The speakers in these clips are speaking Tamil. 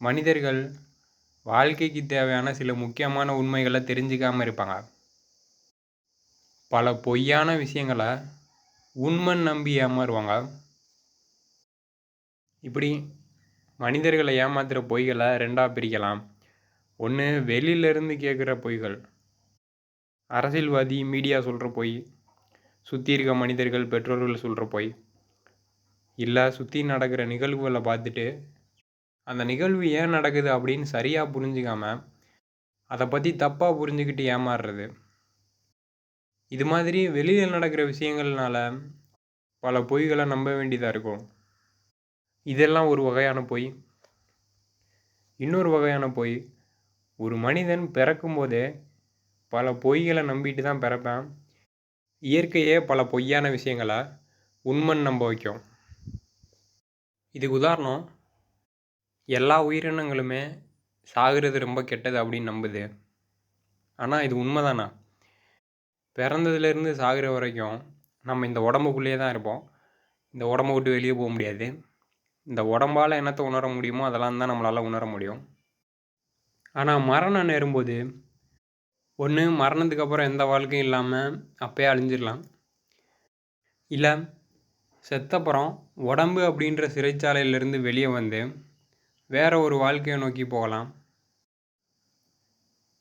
மனிதர்கள் வாழ்க்கைக்கு தேவையான சில முக்கியமான உண்மைகளை தெரிஞ்சுக்காமல் இருப்பாங்க. பல பொய்யான விஷயங்களை உண்மை நம்பி ஏமாறுவாங்க. இப்படி மனிதர்களை ஏமாத்துகிற பொய்களை ரெண்டாக பிரிக்கலாம். ஒன்று வெளியிலேருந்து கேட்குற பொய்கள். அரசியல்வாதி மீடியா சொல்கிற பொய். சுற்றி இருக்க மனிதர்கள் பெற்றோர்கள் சொல்கிற பொய். இல்லை சுற்றி நடக்கிற நிகழ்வுகளை பார்த்துட்டு அந்த நிகழ்வு ஏன் நடக்குது அப்படின்னு சரியாக புரிஞ்சுக்காம அதை பற்றி தப்பாக புரிஞ்சுக்கிட்டு ஏமாறுறது. இது மாதிரி வெளியில் நடக்கிற விஷயங்கள்னால பல பொய்களை நம்ப வேண்டியதாக இருக்கும். இதெல்லாம் ஒரு வகையான பொய். இன்னொரு வகையான பொய் ஒரு மனிதன் பிறக்கும்போதே பல பொய்களை நம்பிட்டு தான் பிறப்பேன். இயற்கையே பல பொய்யான விஷயங்களை உண்மைன்னு நம்ப வைக்கும். இதுக்கு உதாரணம் எல்லா உயிரினங்களுமே சாகிறது ரொம்ப கெட்டது அப்படின்னு நம்புது. ஆனால் இது உண்மைதானா? பிறந்ததுலேருந்து சாகிற வரைக்கும் நம்ம இந்த உடம்புக்குள்ளேயே தான் இருப்போம். இந்த உடம்பை விட்டு வெளியே போக முடியாது. இந்த உடம்பால் என்னத்தை உணர முடியுமோ அதெல்லாம் தான் நம்மளால் உணர முடியும். ஆனால் மரணம் நேரும்போது ஒன்று மரணத்துக்கு அப்புறம் எந்த வாழ்க்கையும் இல்லாமல் அப்பயே அழிஞ்சிடலாம். இல்லை செத்தப்புறம் உடம்பு அப்படின்ற சிறைச்சாலையிலேருந்து வெளியே வந்து வேற ஒரு வாழ்க்கையை நோக்கி போகலாம்.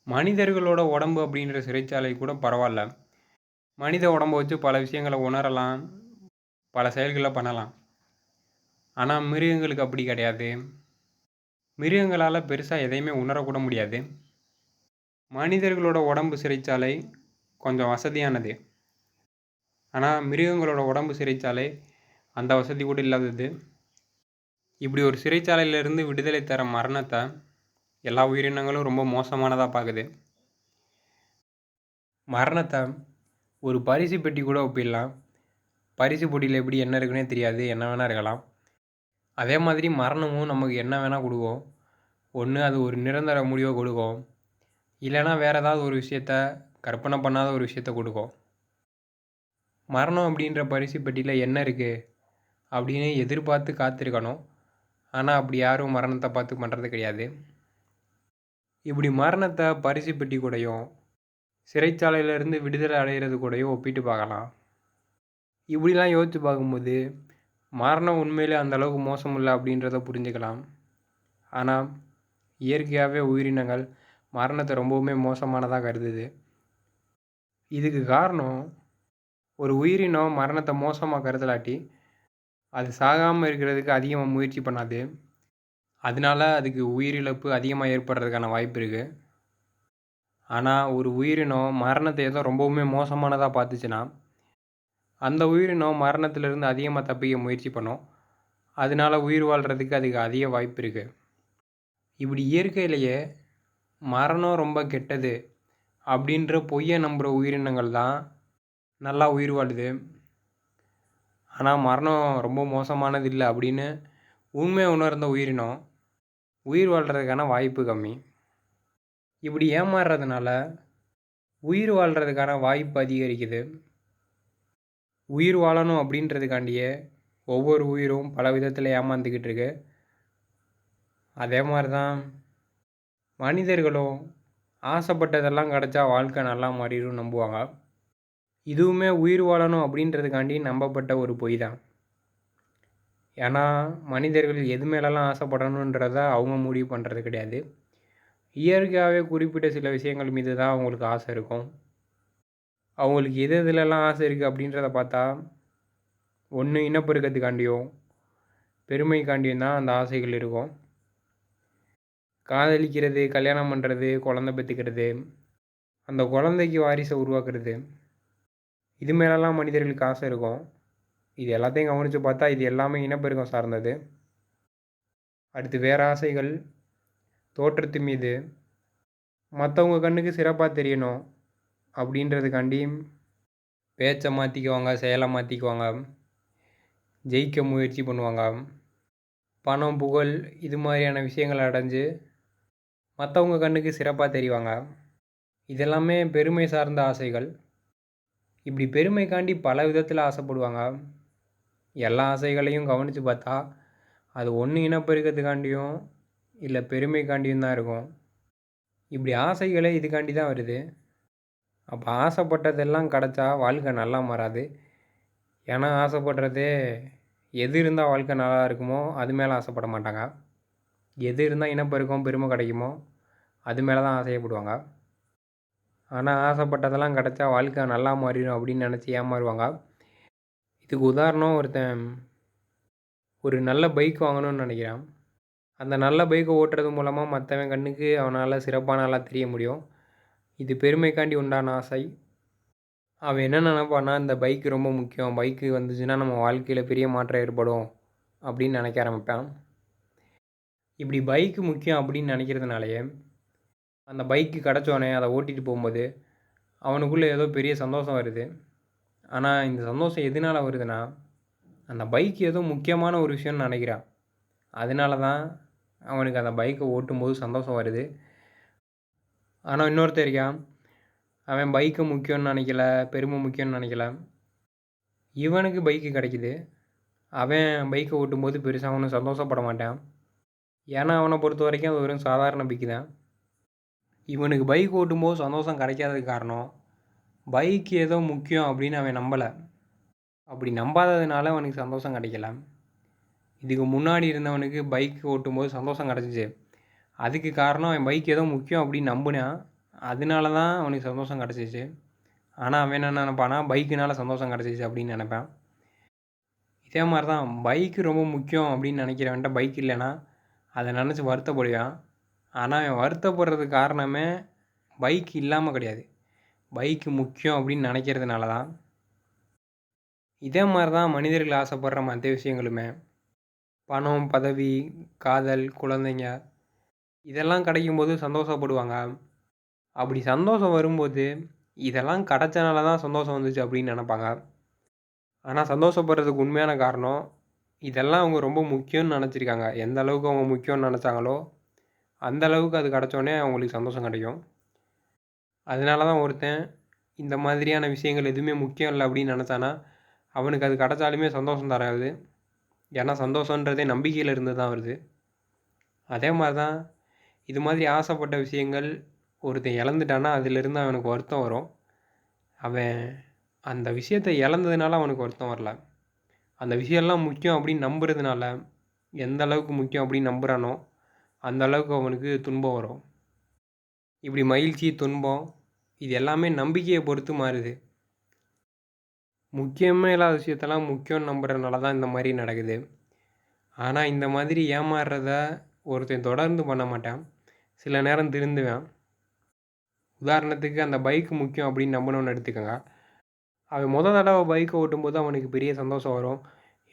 மனிதர்களோட உடம்பு அப்படின்ற சிறைச்சாலை கூட பரவாயில்ல. மனித உடம்பை வச்சு பல விஷயங்களை உணரலாம். பல செயல்களை பண்ணலாம். ஆனால் மிருகங்களுக்கு அப்படி கிடையாது. மிருகங்களால் பெருசாக எதையுமே உணரக்கூட முடியாது. மனிதர்களோட உடம்பு சிறைச்சாலை கொஞ்சம் வசதியானது. ஆனால் மிருகங்களோட உடம்பு சிறைச்சாலை அந்த வசதி கூட இல்லாதது. இப்படி ஒரு சிறைச்சாலையிலிருந்து விடுதலை தர மரணத்தை எல்லா உயிரினங்களும் ரொம்ப மோசமானதாக பார்க்குது மரணத்தை ஒரு பரிசு பெட்டி கூட ஒப்பிடலாம். பரிசு பொட்டியில் எப்படி என்ன இருக்குன்னே தெரியாது என்ன வேணால் இருக்கலாம். அதே மாதிரி மரணமும் நமக்கு என்ன வேணால் கொடுக்கும். ஒன்று அது ஒரு நிரந்தர முடிவை கொடுக்கும். இல்லைன்னா வேறு ஏதாவது ஒரு விஷயத்த கற்பனை பண்ணாத ஒரு விஷயத்த கொடுக்கும். மரணம் அப்படின்ற பரிசு பெட்டியில் என்ன இருக்குது அப்படின்னு எதிர்பார்த்து காத்திருக்கணும். ஆனால் அப்படி யாரும் மரணத்தை பார்த்து பண்ணுறது கிடையாது. இப்படி மரணத்தை பரிசு பெட்டி கூடையும் சிறைச்சாலையிலேருந்து விடுதலை அடைகிறது கூடயும் ஒப்பிட்டு பார்க்கலாம். இப்படிலாம் யோசித்து பார்க்கும்போது மரணம் உண்மையிலே அந்த அளவுக்கு மோசம் இல்லை அப்படின்றத புரிஞ்சுக்கலாம். ஆனால் இயற்கையாகவே உயிரினங்கள் மரணத்தை ரொம்பவுமே மோசமானதாக கருதுது. இதுக்கு காரணம் ஒரு உயிரினம் மரணத்தை மோசமாக கருதலாட்டி அது சாகாமல் இருக்கிறதுக்கு அதிகமாக முயற்சி பண்ணாது. அதனால அதுக்கு உயிரிழப்பு அதிகமாக ஏற்படுறதுக்கான வாய்ப்பு இருக்குது ஆனால் ஒரு உயிரினம் மரணத்தை ஏதோ ரொம்பவுமே மோசமானதாக பார்த்துச்சுன்னா அந்த உயிரினம் மரணத்திலிருந்து அதிகமாக தப்பிக்க முயற்சி பண்ணும். அதனால உயிர் வாழ்கிறதுக்கு அதுக்கு அதிக வாய்ப்பு இருக்குது இப்படி இயற்கையிலேயே மரணம் ரொம்ப கெட்டது அப்படின்ற பொய்யை நம்புகிற உயிரினங்கள் தான் நல்லா உயிர் வாழுது. ஆனால் மரணம் ரொம்ப மோசமானது இல்லை அப்படின்னு உண்மை உணர்ந்த உயிரினம் உயிர் வாழ்கிறதுக்கான வாய்ப்பு கம்மி. இப்படி ஏமாறுறதுனால உயிர் வாழ்கிறதுக்கான வாய்ப்பு அதிகரிக்குது. உயிர் வாழணும் அப்படின்றதுக்காண்டியே ஒவ்வொரு உயிரும் பல விதத்தில் ஏமாந்துக்கிட்டு இருக்கு. அதே மாதிரி தான் மனிதர்களும் ஆசைப்பட்டதெல்லாம் கிடச்சா வாழ்க்கை நல்லா மாறிடும் நம்புவாங்க. இதுவுமே உயிர் வாழணும் அப்படின்றதுக்காண்டி நம்பப்பட்ட ஒரு பொய் தான் ஏன்னா மனிதர்கள் எது மேலெல்லாம் ஆசைப்படணுன்றத அவங்க முடிவு பண்ணுறது கிடையாது. இயற்கையாகவே குறிப்பிட்ட சில விஷயங்கள் மீது தான் அவங்களுக்கு ஆசை இருக்கும். அவங்களுக்கு எது எதுலலாம் ஆசை இருக்குது அப்படின்றத பார்த்தா ஒன்று இனப்பெருக்கத்துக்காண்டியும் பெருமைக்காண்டியும் தான் அந்த ஆசைகள் இருக்கும். காதலிக்கிறது கல்யாணம் பண்ணுறது குழந்த பெற்றுக்கிறது அந்த குழந்தைக்கு வாரிசை உருவாக்குறது இது மேலெல்லாம் மனிதர்களுக்கு ஆசை இருக்கும். இது எல்லாத்தையும் கவனித்து பார்த்தா இது எல்லாமே இனப்பெருக்கம் சார்ந்தது. அடுத்து வேறு ஆசைகள். தோற்றத்து மீது. மற்றவங்க கண்ணுக்கு சிறப்பாக தெரியணும். அப்படின்றதுக்காண்டி பேச்சை மாற்றிக்குவாங்க செயலை மாற்றிக்குவாங்க ஜெயிக்க முயற்சி பண்ணுவாங்க. பணம் புகழ் இது மாதிரியான விஷயங்களை அடைஞ்சு மற்றவங்க கண்ணுக்கு சிறப்பாக தெரிவாங்க. இதெல்லாமே பெருமை சார்ந்த ஆசைகள். இப்படி பெருமைக்காண்டி பல விதத்தில் ஆசைப்படுவாங்க. எல்லா ஆசைகளையும் கவனித்து பார்த்தா அது ஒன்று இனப்பெருக்கத்துக்காண்டியும் இல்லை பெருமைக்காண்டியும் தான் இருக்கும். இப்படி ஆசைகளே இதுக்காண்டி தான் வருது. அப்போ ஆசைப்பட்டதெல்லாம் கிடச்சா வாழ்க்கை நல்லா மாறாது. ஏன்னா ஆசைப்படுறதே எது இருந்தால் வாழ்க்கை நல்லா இருக்குமோ அது மேலே ஆசைப்பட மாட்டாங்க. எது இருந்தால் இனப்பெருக்கம் பெருமை கிடைக்குமோ அது மேலே தான் ஆசையப்படுவாங்க. ஆனால் ஆசைப்பட்டதெல்லாம் கிடச்சா வாழ்க்கை நல்லா மாறிடும் அப்படின்னு நினச்சி ஏமாறுவாங்க. இதுக்கு உதாரணம் ஒருத்தன் ஒரு நல்ல பைக் வாங்கணும்னு நினைக்கிறான். அந்த நல்ல பைக்கை ஓட்டுறது மூலமாக மற்றவன் கண்ணுக்கு அவனால் சிறப்பான ஆளாக தெரிய முடியும். இது பெருமைக்காண்டி உண்டான ஆசை. அவன் என்ன நினைப்பான்னா இந்த பைக்கு ரொம்ப முக்கியம். பைக்கு வந்துச்சுன்னா நம்ம வாழ்க்கையில் பெரிய மாற்றம் ஏற்படும் அப்படின்னு நினைக்க ஆரம்பிப்பான். இப்படி பைக்கு முக்கியம் அப்படின்னு நினைக்கிறதுனாலேயே அந்த பைக்கு கிடச்சோடனே அதை ஓட்டிகிட்டு போகும்போது அவனுக்குள்ளே ஏதோ பெரிய சந்தோஷம் வருது. ஆனால் இந்த சந்தோஷம் எதனால் வருதுன்னா அந்த பைக் ஏதோ முக்கியமான ஒரு விஷயம்னு நினைக்கிறான் அதனால தான் அவனுக்கு அந்த பைக்கை ஓட்டும்போது சந்தோஷம் வருது. ஆனால் இன்னொருத்தர் இருக்கான். அவன் பைக்கு முக்கியம்னு நினைக்கல பெருமை முக்கியம்னு நினைக்கல. இவனுக்கு பைக்கு கிடைக்கிது. அவன் பைக்கை ஓட்டும்போது பெருசாக அவனும் சந்தோஷப்பட மாட்டான். ஏன்னா அவனை பொறுத்த வரைக்கும் அது வெறும் சாதாரண பைக்கு தான். இவனுக்கு பைக் ஓட்டும்போது சந்தோஷம் கிடைக்காததுக்கு காரணம் பைக் ஏதோ முக்கியம் அப்படின்னு அவன் நம்பலை. அப்படி நம்பாததுனால அவனுக்கு சந்தோஷம் கிடைக்கல. இதுக்கு முன்னாடி இருந்தவனுக்கு பைக் ஓட்டும்போது சந்தோஷம் கிடச்சிச்சு. அதுக்கு காரணம் அவன் பைக் ஏதோ முக்கியம் அப்படின்னு நம்பினான். அதனால தான் அவனுக்கு சந்தோஷம் கிடச்சிச்சு. ஆனால் அவன் என்ன நினப்பானா பைக்குனால சந்தோஷம் கிடச்சிச்சு அப்படின்னு நினப்பேன். இதே மாதிரி தான் பைக்கு ரொம்ப முக்கியம் அப்படின்னு நினைக்கிறவன்ட்ட பைக் இல்லைன்னா அதை நினச்சி வருத்தப்படுவான். ஆனால் அவன் வருத்தப்படுறதுக்கு காரணமே பைக் இல்லாமல் கிடையாது. பைக்கு முக்கியம் அப்படின்னு நினைக்கிறதுனால தான் இதே மாதிரி தான் மனிதர்கள் ஆசைப்படுற மற்ற விஷயங்களுமே. பணம் பதவி காதல் குழந்தைங்க இதெல்லாம் கிடைக்கும்போது சந்தோஷப்படுவாங்க. அப்படி சந்தோஷம் வரும்போது இதெல்லாம் கிடச்சனால தான் சந்தோஷம் வந்துச்சு அப்படின்னு நினப்பாங்க. ஆனால் சந்தோஷப்படுறதுக்கு உண்மையான காரணம் இதெல்லாம் அவங்க ரொம்ப முக்கியம்னு நினச்சிருக்காங்க. எந்த அளவுக்கு அவங்க முக்கியம்னு நினச்சாங்களோ அந்த அளவுக்கு அது கிடச்சோடனே அவங்களுக்கு சந்தோஷம் கிடைக்கும். அதனால தான் ஒருத்தன் இந்த மாதிரியான விஷயங்கள் எதுவுமே முக்கியம் இல்லை அப்படின்னு நினச்சானா அவனுக்கு அது கிடச்சாலுமே சந்தோஷம் தராது. ஏன்னா சந்தோஷன்றதே நம்பிக்கையில் இருந்து தான் வருது. அதே மாதிரி தான் இது மாதிரி ஆசைப்பட்ட விஷயங்கள் ஒருத்தன் இழந்துட்டான்னா அதிலிருந்து அவனுக்கு வருத்தம் வரும். அவன் அந்த விஷயத்தை இழந்ததுனால அவனுக்கு வருத்தம் வரல. அந்த விஷயம்லாம் முக்கியம் அப்படின்னு நம்புறதுனால எந்த அளவுக்கு முக்கியம் அப்படின்னு நம்புகிறானோ அந்த அளவுக்கு அவனுக்கு துன்பம் வரும். இப்படி மகிழ்ச்சி துன்பம் இது எல்லாமே நம்பிக்கையை பொறுத்து மாறுது. முக்கியமே இல்லாத விஷயத்தெல்லாம் முக்கியம் நம்புறதுனால தான் இந்த மாதிரி நடக்குது. ஆனால் இந்த மாதிரி ஏமாறுறத ஒருத்தன் தொடர்ந்து பண்ண மாட்டான். சில நேரம் திருந்துவேன். உதாரணத்துக்கு அந்த பைக் முக்கியம் அப்படின்னு நம்பணும்னு எடுத்துக்கோங்க. அவன் முத தடவை பைக்கை ஓட்டும்போது அவனுக்கு பெரிய சந்தோஷம் வரும்.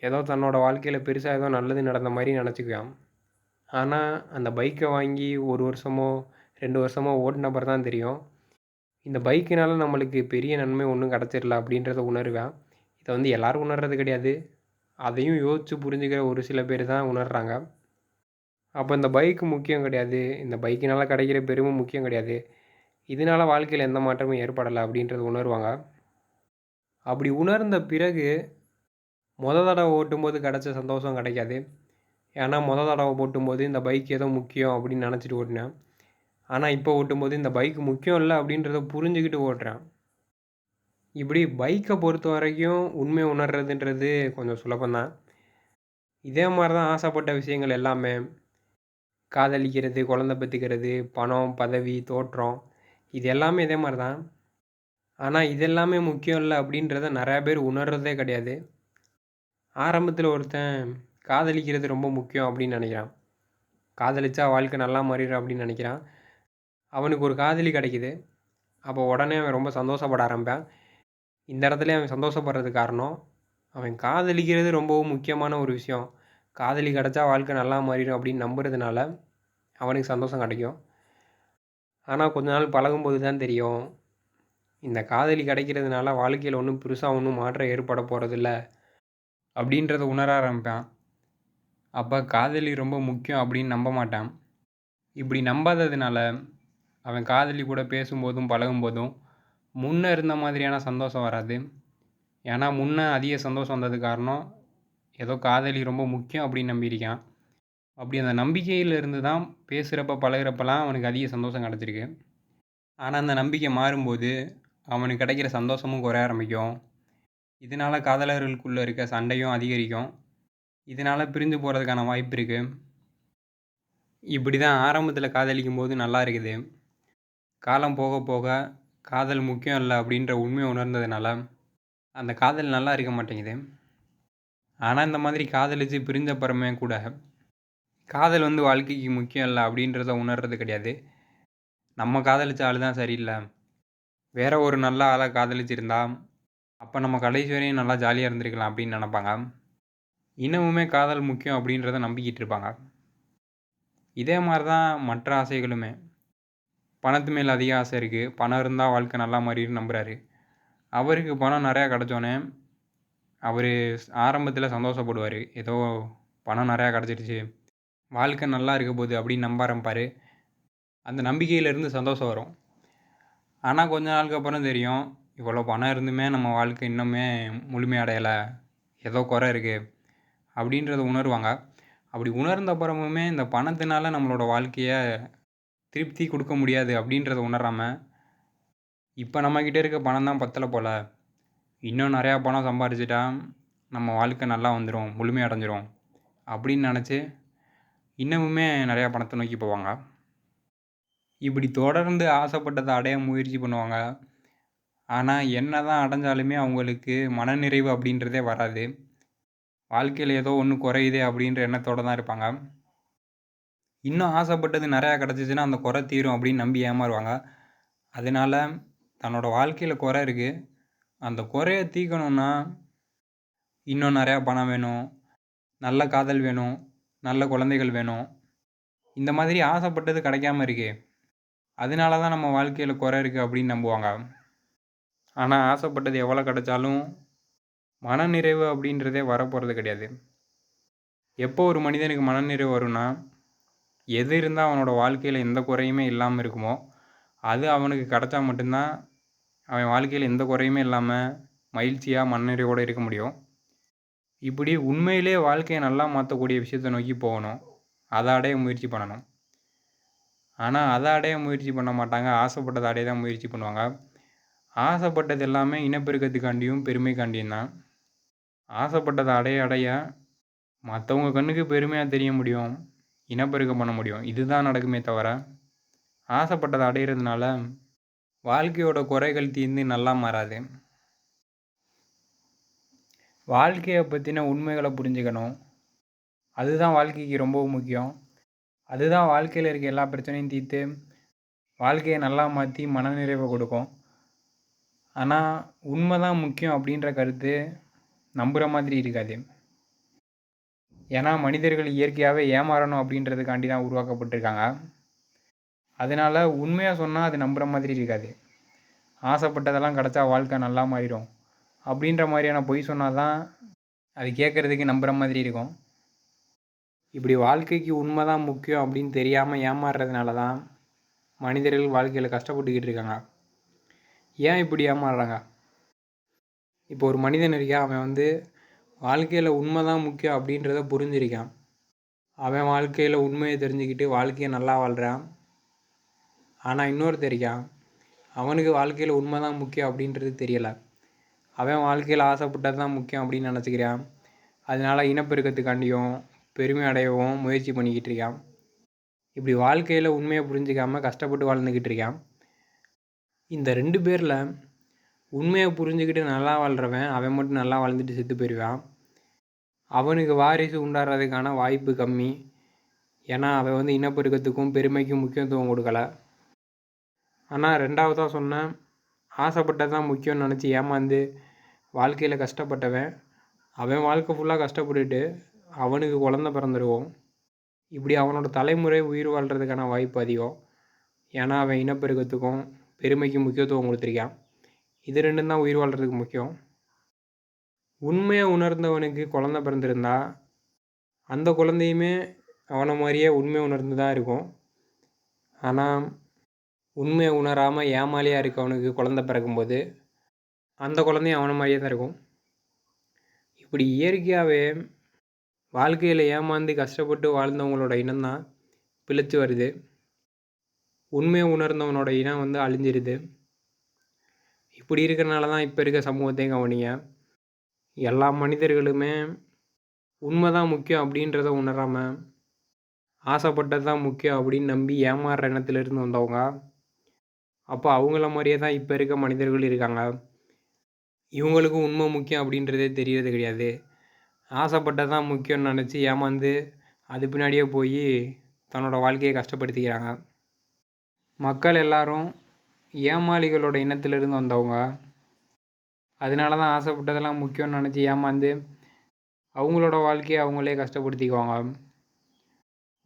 ஏதோ தன்னோட வாழ்க்கையில் பெருசாக ஏதோ நல்லது நடந்த மாதிரி நினச்சிக்குவான். ஆனால் அந்த பைக்கை வாங்கி ஒரு வருஷமோ ரெண்டு வருஷமோ ஓட்டின அப்புறம் தான் தெரியும். இந்த பைக்கினால் நம்மளுக்கு பெரிய நன்மை ஒன்றும் கிடச்சிடல அப்படின்றத உணர்வேன் இதை வந்து எல்லோரும் உணர்றது கிடையாது. அதையும் யோசித்து புரிஞ்சுக்கிற ஒரு சில பேர் தான் உணர்கிறாங்க அப்போ இந்த பைக்கு முக்கியம் கிடையாது. இந்த பைக்கினால் கிடைக்கிற பெருமை முக்கியம் கிடையாது. இதனால் வாழ்க்கையில் எந்த மாற்றமும் ஏற்படலை அப்படின்றத உணர்வாங்க. அப்படி உணர்ந்த பிறகு முத தடவை ஓட்டும்போது கிடச்ச சந்தோஷம் கிடைக்காது. ஏன்னா மொதல் தடவை ஓட்டும்போது இந்த பைக் ஏதோ முக்கியம் அப்படின்னு நினச்சிட்டு ஓட்டினேன். ஆனால் இப்போ ஓட்டும்போது இந்த பைக் முக்கியம் இல்லை அப்படின்றத புரிஞ்சுக்கிட்டு ஓட்டுறேன். இப்படி பைக்கை பொறுத்த வரைக்கும் உண்மை உணர்றதுன்றது கொஞ்சம் சுலபந்தான் இதே மாதிரி தான் ஆசைப்பட்ட விஷயங்கள் எல்லாமே. காதலிக்கிறது குழந்த பெற்றுக்கிறது பணம் பதவி தோற்றம் இது எல்லாமே இதே மாதிரி தான் ஆனால் இதெல்லாமே முக்கியம் இல்லை அப்படின்றத நிறையா பேர் உணர்றதே கிடையாது. ஆரம்பத்தில் ஒருத்தன் காதலிக்கிறது ரொம்ப முக்கியம் அப்படின்னு நினைக்கிறான். காதலிச்சா வாழ்க்கை நல்லா மாறிடும் அப்படின்னு நினைக்கிறான். அவனுக்கு ஒரு காதலி கிடைக்கிது. அப்போ உடனே அவன் ரொம்ப சந்தோஷப்பட ஆரம்பிப்பான். இந்த இடத்துல அவன் சந்தோஷப்படுறதுக்கு காரணம் அவன் காதலிக்கிறது ரொம்பவும் முக்கியமான ஒரு விஷயம். காதலி கிடச்சா வாழ்க்கை நல்லா மாறிடும் அப்படின்னு நம்புறதுனால அவனுக்கு சந்தோஷம் கிடைக்கும். ஆனால் கொஞ்ச நாள் பழகும்போது தான் தெரியும் இந்த காதலி கிடைக்கிறதுனால வாழ்க்கையில் ஒன்றும் பெருசாக ஒன்றும் மாற்றம் ஏற்பட போகிறதில்ல அப்படின்றத உணர ஆரம்பிப்பான். அப்போ காதலி ரொம்ப முக்கியம் அப்படின்னு நம்ப மாட்டான். இப்படி நம்பாததுனால அவன் காதலி கூட பேசும்போதும் பழகும்போதும் முன்னே இருந்த மாதிரியான சந்தோஷம் வராது. ஏன்னா முன்னே அதிக சந்தோஷம் வந்தது காரணம் ஏதோ காதலி ரொம்ப முக்கியம் அப்படின்னு நம்பியிருக்கான். அப்படி அந்த நம்பிக்கையில் இருந்து தான் பேசுகிறப்ப பழகிறப்பெல்லாம் அவனுக்கு அதிக சந்தோஷம் கிடச்சிருக்கு. ஆனால் அந்த நம்பிக்கை மாறும்போது அவனுக்கு கிடைக்கிற சந்தோஷமும் குறைய ஆரம்பிக்கும். இதனால் காதலர்களுக்குள்ளே இருக்க சண்டையும் அதிகரிக்கும். இதனால் பிரிஞ்சு போகிறதுக்கான வாய்ப்பு இருக்குது இப்படி தான் ஆரம்பத்தில் காதலிக்கும் போது நல்லா இருக்குது. காலம் போக போக காதல் முக்கியம் இல்லை அப்படின்ற உண்மையை உணர்ந்ததுனால அந்த காதல் நல்லா இருக்க மாட்டேங்குது. ஆனால் இந்த மாதிரி காதலித்து பிரிந்த பிறமே கூட காதல் வந்து வாழ்க்கைக்கு முக்கியம் இல்லை அப்படின்றத உணர்றது கிடையாது. நம்ம காதலிச்ச ஆள் தான் சரியில்லை. வேற ஒரு நல்ல ஆளாக காதலிச்சிருந்தா அப்போ நம்ம கடைசி வரையும் நல்லா ஜாலியாக இருந்திருக்கலாம் அப்படின்னு நினப்பாங்க. இன்னமுமே காதல் முக்கியம் அப்படின்றத நம்பிக்கிட்டு இருப்பாங்க. இதே மாதிரி தான் மற்ற ஆசைகளுமே. பணத்து மேல் அதிக ஆசை இருக்குது பணம் இருந்தால் வாழ்க்கை நல்லா மாறிடும்னு நம்புகிறாரு அவருக்கு பணம் நிறையா கிடச்சோன்னே அவர் ஆரம்பத்தில் சந்தோஷப்படுவார். ஏதோ பணம் நிறையா கிடச்சிருச்சு. வாழ்க்கை நல்லா இருக்க போகுது அப்படின்னு நம்ப ஆரம்பிப்பார். அந்த நம்பிக்கையிலேருந்து சந்தோஷம் வரும். ஆனால் கொஞ்ச நாளுக்கு அப்புறம் தெரியும். இவ்வளோ பணம் இருந்துமே நம்ம வாழ்க்கை இன்னுமே முழுமையடையலை ஏதோ குறை இருக்குது அப்படின்றத உணர்வாங்க. அப்படி உணர்ந்த அப்புறமுமே இந்த பணத்தினால நம்மளோட வாழ்க்கையை திருப்தி கொடுக்க முடியாது அப்படின்றத உணராமல் இப்போ நம்மக்கிட்ட இருக்க பணம் தான் பத்தலை போல். இன்னும் நிறையா பணம் சம்பாரிச்சிட்டா நம்ம வாழ்க்கை நல்லா வந்துடும் முழுமை அடைஞ்சிரும் அப்படின்னு நினச்சி இன்னமுமே நிறையா பணத்தை நோக்கி போவாங்க. இப்படி தொடர்ந்து ஆசைப்பட்டதை அடைய முயற்சி பண்ணுவாங்க. ஆனால் என்ன தான் அடைஞ்சாலுமே அவங்களுக்கு மனநிறைவு அப்படின்றதே வராது. வாழ்க்கையில் ஏதோ ஒன்று குறையுதே அப்படின்ற எண்ணத்தோடு தான் இருப்பாங்க. இன்னும் ஆசைப்பட்டது நிறையா கிடச்சிச்சின்னா அந்த குறை தீரும் அப்படின்னு நம்பி ஏமாறுவாங்க. அதனால் தன்னோட வாழ்க்கையில் குறை இருக்குது அந்த குறைய தீர்க்கணுன்னா இன்னும் நிறையா பணம் வேணும் நல்ல காதல் வேணும் நல்ல குழந்தைகள் வேணும். இந்த மாதிரி ஆசைப்பட்டது கிடைக்காம இருக்கே. அதனால தான் நம்ம வாழ்க்கையில் குறை இருக்குது அப்படின்னு நம்புவாங்க. ஆனால் ஆசைப்பட்டது எவ்வளோ கிடைச்சாலும் மனநிறைவு அப்படின்றதே வரப்போகிறது கிடையாது. எப்போ ஒரு மனிதனுக்கு மனநிறைவு வரும்னா எது இருந்தால் அவனோட வாழ்க்கையில் எந்த குறையுமே இல்லாமல் இருக்குமோ அது அவனுக்கு கிடச்சா மட்டும்தான் அவன் வாழ்க்கையில் எந்த குறையுமே இல்லாமல் மகிழ்ச்சியாக மனநிறைவோடு இருக்க முடியும். இப்படி உண்மையிலே வாழ்க்கையை நல்லா மாற்றக்கூடிய விஷயத்தை நோக்கி போகணும். அதை அடைய முயற்சி பண்ணணும். ஆனால் அதை அடைய முயற்சி பண்ண மாட்டாங்க. ஆசைப்பட்டதை அடைய தான் முயற்சி பண்ணுவாங்க. ஆசைப்பட்டது எல்லாமே இனப்பெருக்கத்துக்காண்டியும் பெருமைக்காண்டியும் தான். ஆசைப்பட்டதை அடைய அடைய மற்றவங்க கண்ணுக்கு பெருமையாக தெரிய முடியும் இனப்பெருக்கம் பண்ண முடியும். இதுதான் நடக்குமே தவிர ஆசைப்பட்டதை அடையிறதுனால வாழ்க்கையோட குறைகள் தீர்ந்து நல்லா மாறாது. வாழ்க்கையை பற்றின உண்மைகளை புரிஞ்சுக்கணும். அதுதான் வாழ்க்கைக்கு ரொம்பவும் முக்கியம். அதுதான் வாழ்க்கையில் இருக்க எல்லா பிரச்சனையும் தீர்த்து வாழ்க்கையை நல்லா மாற்றி மனநிறைவை கொடுக்கும். ஆனால் உண்மை தான் முக்கியம் அப்படின்ற கருத்து நம்புகிற மாதிரி இருக்காது. ஏன்னா மனிதர்கள் இயற்கையாகவே ஏமாறணும் அப்படின்றதுக்காண்டி தான் உருவாக்கப்பட்டிருக்காங்க. அதனால் உண்மையாக சொன்னால் அது நம்புகிற மாதிரி இருக்காது. ஆசைப்பட்டதெல்லாம் கிடச்சா வாழ்க்கை நல்லா மாறிடும். அப்படின்ற மாதிரியான பொய் சொன்னால் தான் அது கேட்குறதுக்கு நம்புகிற மாதிரி இருக்கும். இப்படி வாழ்க்கைக்கு உண்மை தான் முக்கியம் அப்படின்னு தெரியாமல் ஏமாறுறதுனால தான் மனிதர்கள் வாழ்க்கையில் கஷ்டப்பட்டுக்கிட்டு இருக்காங்க. ஏன் இப்படி ஏமாறுறாங்க? இப்போ ஒரு மனிதன் இருக்கான் அவன் வந்து வாழ்க்கையில் உண்மை தான் முக்கியம் அப்படின்றத புரிஞ்சிருக்கான். அவன் வாழ்க்கையில் உண்மையை தெரிஞ்சுக்கிட்டு வாழ்க்கையை நல்லா வாழ்கிறான் ஆனால் இன்னொருத்தர் இருக்கான் அவனுக்கு வாழ்க்கையில் உண்மை தான் முக்கியம் அப்படின்றது தெரியலை. அவன் வாழ்க்கையில் ஆசைப்பட்டது தான் முக்கியம் அப்படின்னு நினச்சிக்கிறான். அதனால் இனப்பெருக்கத்துக்காண்டியும் பெருமை அடையவும் முயற்சி பண்ணிக்கிட்டு இருக்கான். இப்படி வாழ்க்கையில் உண்மையை புரிஞ்சிக்காமல் கஷ்டப்பட்டு வாழ்ந்துக்கிட்டு இருக்கான். இந்த ரெண்டு பேரில் உண்மையை புரிஞ்சுக்கிட்டு நல்லா வாழ்கிறவன் அவன் மட்டும் நல்லா வாழ்ந்துட்டு செத்து போயிடுவான் அவனுக்கு வாரிசு உண்டாடுறதுக்கான வாய்ப்பு கம்மி. ஏன்னா அவன் வந்து இனப்பெருக்கத்துக்கும் பெருமைக்கும் முக்கியத்துவம் கொடுக்கல. ஆனால் ரெண்டாவதாக சொன்னேன் ஆசைப்பட்டது தான் முக்கியம்னு நினச்சி ஏமாந்து வாழ்க்கையில் கஷ்டப்பட்டவன். அவன் வாழ்க்கை ஃபுல்லாக கஷ்டப்பட்டுட்டு அவனுக்கு குழந்த பிறந்துடுவோம் இப்படி அவனோட தலைமுறை உயிர் வாழ்கிறதுக்கான வாய்ப்பு அதிகம். ஏன்னா அவன் இனப்பெருக்கத்துக்கும் பெருமைக்கும் முக்கியத்துவம் கொடுத்துருக்கான். இது ரெண்டும் தான் உயிர் வாழ்கிறதுக்கு முக்கியம். உண்மையை உணர்ந்தவனுக்கு குழந்த பிறந்திருந்தா அந்த குழந்தையுமே அவனை மாதிரியே உண்மை உணர்ந்து தான் இருக்கும். ஆனால் உண்மையை உணராமல் ஏமாலியாக இருக்கவனுக்கு குழந்த பிறக்கும்போது அந்த குழந்தையும் அவனை மாதிரியே தான் இருக்கும். இப்படி இயற்கையாகவே வாழ்க்கையில் ஏமாந்து கஷ்டப்பட்டு வாழ்ந்தவங்களோட இனம் தான் பிழைச்சி வருது. உண்மையை உணர்ந்தவனோட இனம் வந்து அழிஞ்சிருது. இப்படி இருக்கிறனால தான் இப்போ இருக்க சமூகத்தையும் கவனிங்க. எல்லா மனிதர்களுமே உண்மை தான் முக்கியம் அப்படின்றத உணராமல் ஆசைப்பட்டது தான் முக்கியம் அப்படின்னு நம்பி ஏமாறுற இருந்து வந்தவங்க. அப்போ அவங்கள மாதிரியே தான் இப்போ இருக்க மனிதர்கள் இருக்காங்க. இவங்களுக்கும் உண்மை முக்கியம் அப்படின்றதே தெரியறது கிடையாது. ஆசைப்பட்டது தான் முக்கியம்னு நினச்சி ஏமாந்து அது பின்னாடியே போய் தன்னோட வாழ்க்கையை கஷ்டப்படுத்திக்கிறாங்க. மக்கள் எல்லாரும் ஏமாளிகளோட இனத்திலிருந்து வந்தவங்க. அதனால தான் ஆசைப்பட்டதெல்லாம் முக்கியம்னு நினச்சி ஏமாந்து அவங்களோட வாழ்க்கையை அவங்களே கஷ்டப்படுத்திக்குவாங்க.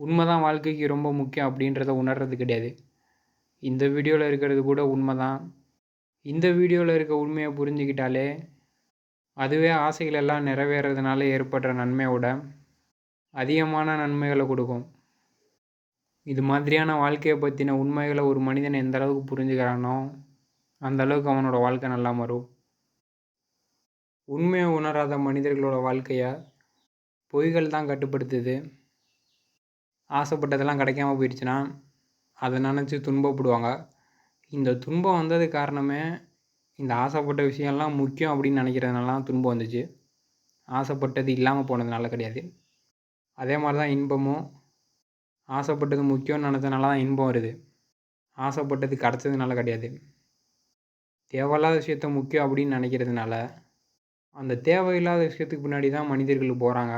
உண்மை தான் வாழ்க்கைக்கு ரொம்ப முக்கியம் அப்படின்றத உணர்றது கிடையாது. இந்த வீடியோவில் இருக்கிறது கூட உண்மை தான் இந்த வீடியோவில் இருக்க உண்மையை புரிஞ்சுக்கிட்டாலே அதுவே ஆசைகளெல்லாம் நிறைவேறதுனால ஏற்படுற நன்மையோட அதிகமான நன்மைகளை கொடுக்கும். இது மாதிரியான வாழ்க்கையை பற்றின உண்மைகளை ஒரு மனிதன் எந்த அளவுக்கு புரிஞ்சுக்கிறானோ அந்த அளவுக்கு அவனோட வாழ்க்கை நல்லா மாறும். உண்மையை உணராத மனிதர்களோட வாழ்க்கையை பொய்கள் தான் கட்டுப்படுத்துது. ஆசைப்பட்டதெல்லாம் கிடைக்காம போயிடுச்சுன்னா அதை நினச்சி துன்பப்படுவாங்க. இந்த துன்பம் வந்தது காரணமே இந்த ஆசைப்பட்ட விஷயம்லாம் முக்கியம் அப்படின்னு நினைக்கிறதுனாலாம் துன்பம் வந்துச்சு. ஆசைப்பட்டது இல்லாமல் போனதுனால கிடையாது. அதே மாதிரி தான் இன்பமும் ஆசைப்பட்டது முக்கியம்னு நினச்சதுனால தான் இன்பம் வருது. ஆசைப்பட்டது கிடச்சதுனால கிடையாது. தேவையில்லாத விஷயத்த முக்கியம் அப்படின்னு நினைக்கிறதுனால அந்த தேவையில்லாத விஷயத்துக்கு பின்னாடி தான் மனிதர்கள் போகிறாங்க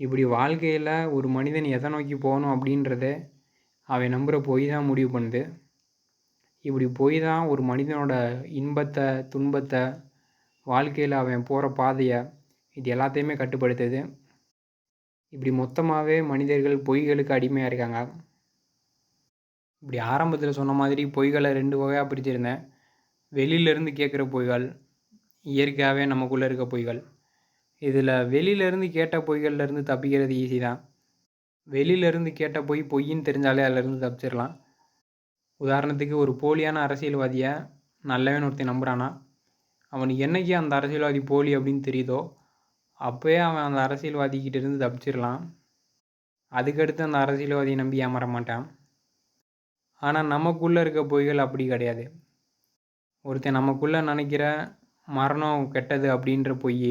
இப்படி வாழ்க்கையில் ஒரு மனிதன் எதை நோக்கி போகணும் அப்படின்றத அவன் நம்புகிற போய் தான் முடிவு பண்ணுது. இப்படி போய் தான் ஒரு மனிதனோட இன்பத்தை துன்பத்தை வாழ்க்கையில் அவன் போகிற பாதையை இது எல்லாத்தையுமே கட்டுப்படுத்துது. இப்படி மொத்தமாகவே மனிதர்கள் பொய்களுக்கு அடிமையாக இருக்காங்க. இப்படி ஆரம்பத்தில் சொன்ன மாதிரி பொய்களை ரெண்டு வகையாக பிரித்திருந்தேன் வெளியிலேருந்து கேட்குற பொய்கள் இயற்கையாகவே நமக்குள்ளே இருக்க பொய்கள். இதில் வெளியிலேருந்து கேட்ட பொய்கள்லேருந்து தப்பிக்கிறது ஈஸி தான். வெளியிலேருந்து கேட்ட பொய் பொய்ன்னு தெரிஞ்சாலே அதிலேருந்து தப்பிச்சிடலாம் உதாரணத்துக்கு ஒரு போலியான அரசியல்வாதியை நல்லவன் ஒருத்தன் நம்புகிறானா அவனுக்கு என்றைக்கு அந்த அரசியல்வாதி போலி அப்படின்னு தெரியுதோ அப்போயே அவன் அந்த அரசியல்வாதிக்கிட்ட இருந்து தப்பிச்சிடலாம். அதுக்கடுத்து அந்த அரசியல்வாதியை நம்பி ஏமாற மாட்டான். ஆனால் நமக்குள்ளே இருக்க பொய்கள் அப்படி கிடையாது. ஒருத்தன் நமக்குள்ளே நினைக்கிற மரணம் கெட்டது அப்படின்ற பொய்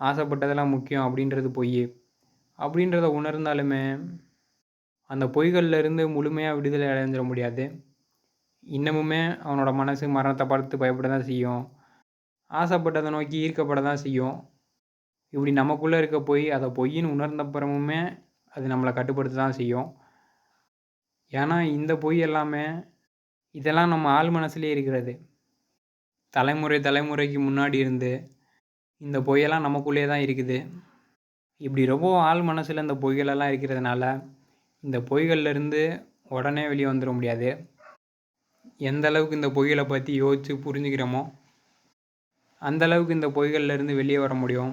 ஆசைப்பட்டதெல்லாம் முக்கியம் அப்படின்றது பொய் அப்படின்றத உணர்ந்தாலுமே அந்த பொய்கள்லேருந்து முழுமையாக விடுதலை அடைஞ்சிட முடியாது. இன்னமுமே அவனோட மனசு மரணத்தை பார்த்து பயப்பட தான் செய்யும். ஆசைப்பட்டதை நோக்கி ஈர்க்கப்பட தான் செய்யும். இப்படி நமக்குள்ளே இருக்க பொய் அதை பொய்ன்னு உணர்ந்தப்புறமுமே அது நம்மளை கட்டுப்படுத்த தான் செய்யும். ஏன்னா இந்த பொய் எல்லாமே இதெல்லாம் நம்ம ஆள் மனசுலேயே இருக்கிறது. தலைமுறை தலைமுறைக்கு முன்னாடி இருந்து இந்த பொய்யெல்லாம் நமக்குள்ளேயே தான் இருக்குது. இப்படி ரொம்ப ஆள் மனசில் இந்த பொய்களெல்லாம் இருக்கிறதுனால இந்த பொய்கள்லேருந்து உடனே வெளியே வந்துட முடியாது. எந்த அளவுக்கு இந்த பொய்களை பற்றி யோசித்து புரிஞ்சுக்கிறோமோ அந்தளவுக்கு இந்த பொய்கள்லேருந்து வெளியே வர முடியும்.